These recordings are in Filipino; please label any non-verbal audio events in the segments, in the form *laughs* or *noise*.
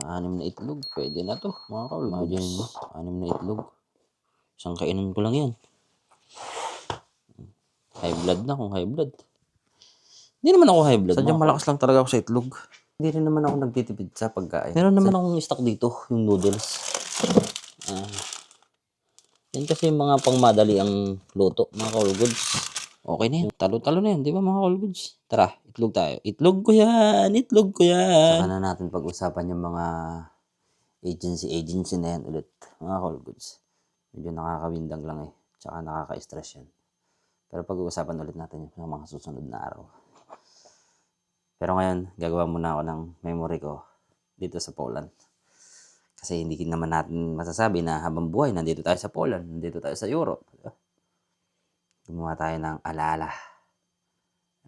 Anim na itlog. Pwede na to, mga. Imagine mo, anim na itlog. Isang kainan ko lang yan. High blood na kung high blood. Hindi naman ako high blood. Sadyang malakas lang talaga ako sa itlog. Hindi rin naman ako nagtitipid sa pagkain. Meron naman akong stock dito, yung noodles. Ah. yan kasi yung mga pangmadali ang luto, mga kaul goods. Okay na yan. Talo-talo na yan, di ba mga goods? Tara, itlog tayo. Itlog ko yan! Itlog ko yan! Saka na natin pag-usapan yung mga agency-agency na yan ulit. Mga goods. Medyo nakakawindang lang eh. Tsaka nakaka-stress yan. Pero pag-uusapan ulit natin yung mga susunod na araw. Pero ngayon, gagawa muna ako ng memory ko dito sa Poland. Kasi hindi naman natin masasabi na habang buhay, nandito tayo sa Poland, nandito tayo sa Europe. Gumawa tayo ng alaala.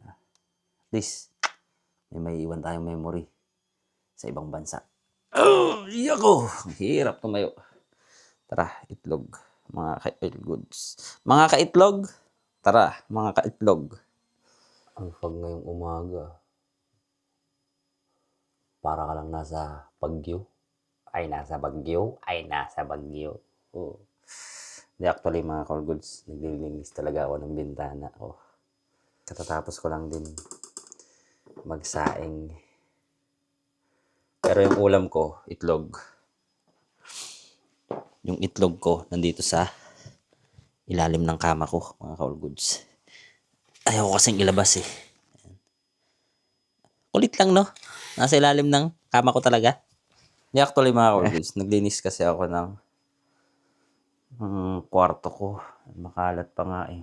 At least, may may iwan tayong memory sa ibang bansa. *clears throat* Oh, yako! Hirap tumayo. Tara, itlog. Mga ka-goods. Mga kaitlog, tara, mga kaitlog. Ang fog ngayong umaga. Para ka lang nasa Baguio. Ay, nasa Baguio. Ay, nasa Baguio. Oh. Hindi, actually, mga call goods, naglilinis talaga ako ng bintana ko. Katatapos ko lang din magsaing. Pero yung ulam ko, itlog. Yung itlog ko, nandito sa ilalim ng kama ko, mga call goods. Ayaw ko kasing ilabas eh. Kulit lang, no? Nasa ilalim ng kama ko talaga. Hindi actually mga call goods, naglinis kasi ako ng ng kwarto ko. Makalat pa nga eh.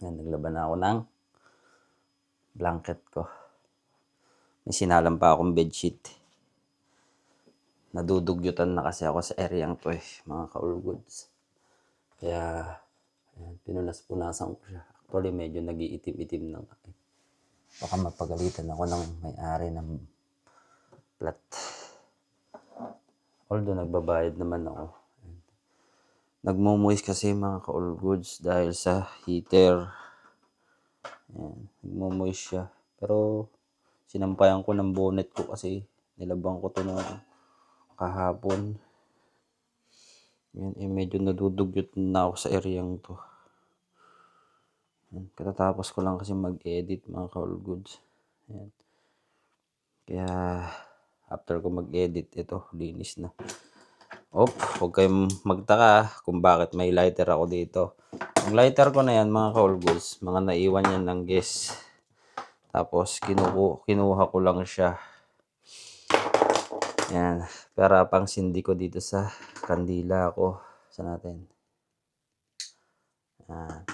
Yan, naglaban na ako ng blanket ko. May sinalam pa akong bedsheet. Nadudugyutan na kasi ako sa areang to eh, mga kaul goods. Kaya, pinunas-punasan ko siya. Actually, medyo nag-iitim-itim na eh. Baka mapagalitan ako ng may-ari ng plat. Although, nagbabayad naman ako. Ayan. Nagmumoist kasi mga ka-all goods dahil sa heater. Ayan, nagmumoist siya. Pero, sinampayan ko ng bonnet ko kasi nilabang ko to nung kahapon. Yan, eh, medyo nadudugyot na ako sa areang to. Yan, katatapos ko lang kasi mag-edit mga ka-all goods. Yan. Kaya, after ko mag-edit, ito, linis na. Op, huwag kayong magtaka kung bakit may lighter ako dito. Ang lighter ko na yan, mga ka-all goods, mga naiwan yan ng guest. Tapos, kinuku, kinuha ko lang siya. Yan. Para pang sindi ko dito sa kandila ko. Sa natin. Yan.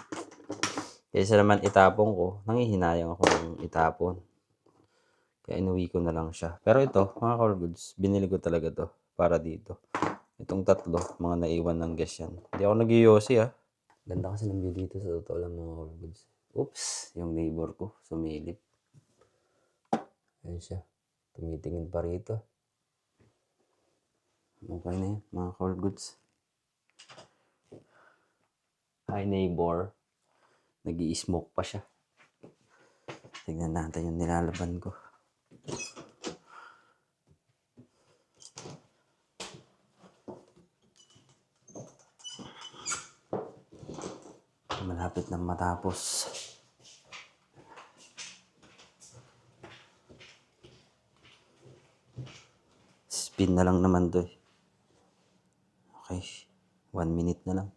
Kaysa naman itapon ko, nangihinayang ako ng itapon. Kaya inuwi ko na lang siya. Pero ito, mga core goods, binili ko talaga to para dito. Itong tatlo, mga naiwan ng gas yan. Hindi ako nag ah. Ganda kasi ng view dito sa totoo lang mga core goods. Oops, yung neighbor ko, sumilip. Ayan siya. Tumitingin pa rito. Okay na yan, mga core goods. Hi neighbor. nag smoke pa siya. Tignan natin yung nilalaban ko. Malapit na matapos. Spin na lang naman to eh. Okay. One minute na lang.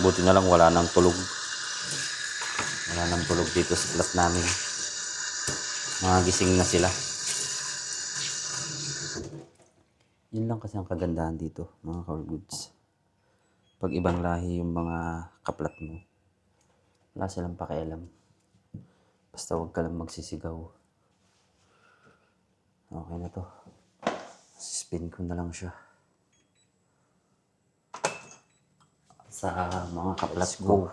Buti na lang wala nang tulog. Wala nang tulog dito sa flat namin. Mga gising na sila. Yun lang kasi ang kagandahan dito, mga car goods. Pag ibang lahi yung mga kaplat mo, wala silang pakialam. Basta huwag ka lang magsisigaw. Okay na to. Spin ko na lang siya. Sa mga kaplat ko.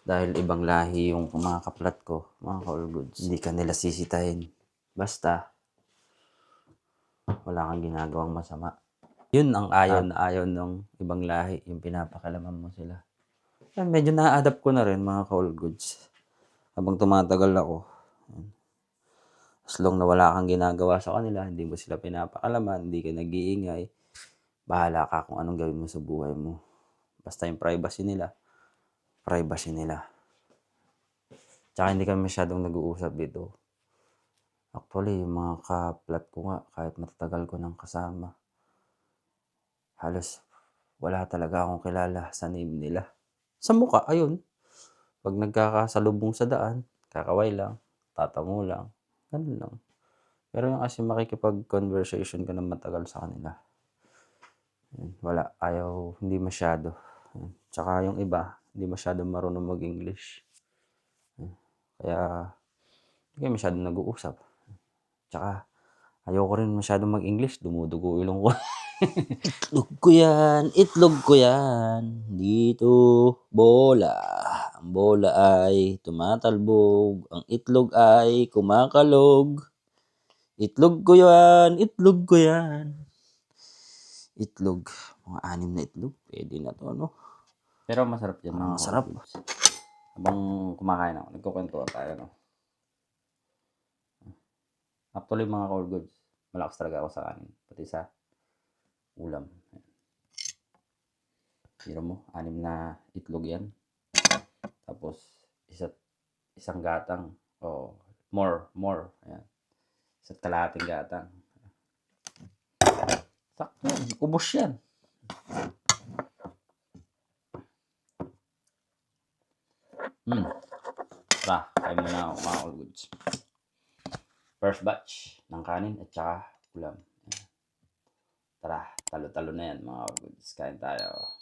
Dahil ibang lahi yung mga kaplat ko, mga call goods. Hindi ka nila sisitahin. Basta, wala kang ginagawang masama. Yun ang ayaw na ayaw ng ibang lahi, yung pinapakalaman mo sila. Yan, medyo na-adapt ko na rin mga call goods. Habang tumatagal ako. As long na wala kang ginagawa sa kanila, hindi mo sila pinapakalaman, hindi ka nag-iingay, bahala ka kung anong gawin mo sa buhay mo. Basta yung privacy nila, privacy nila. Tsaka hindi kami masyadong nag-uusap dito. Actually, yung mga kaplat ko nga, kahit matatagal ko nang kasama, halos wala talaga akong kilala sa name nila. Sa muka, ayun. Pag nagkakasalubong sa daan, kakaway lang, tatango lang, ganun lang. Pero yung kasi makikipag-conversation ka na matagal sa kanila, wala, ayaw, hindi masyado. Tsaka yung iba, hindi masyado marunong mag-English. Kaya, hindi masyado nag-uusap. Tsaka, ayoko rin masyado mag-English, dumudugo ilong ko. *laughs* itlog ko yan, itlog ko yan. Dito, bola. Ang bola ay tumatalbog. Ang itlog ay kumakalog. Itlog ko yan, itlog ko yan. Itlog. Mga anim na itlog. Pwede na to, no? Pero masarap yan. Ang sarap. Habang kumakain ako, nagkukwentuhan tayo, no? Actually, mga core goods, malakas talaga ako sa kanin. Pati sa ulam. Tira mo, anim na itlog yan. Tapos, isa, isang gatang. O, more, more. Ayan. Isa't kalahating gatang. Sakto yan. Ubus yan. Hmm. Tara, kain muna ako mga all goods. First batch ng kanin at saka ulam. Tara, talo-talo na yan mga goods. Kain tayo.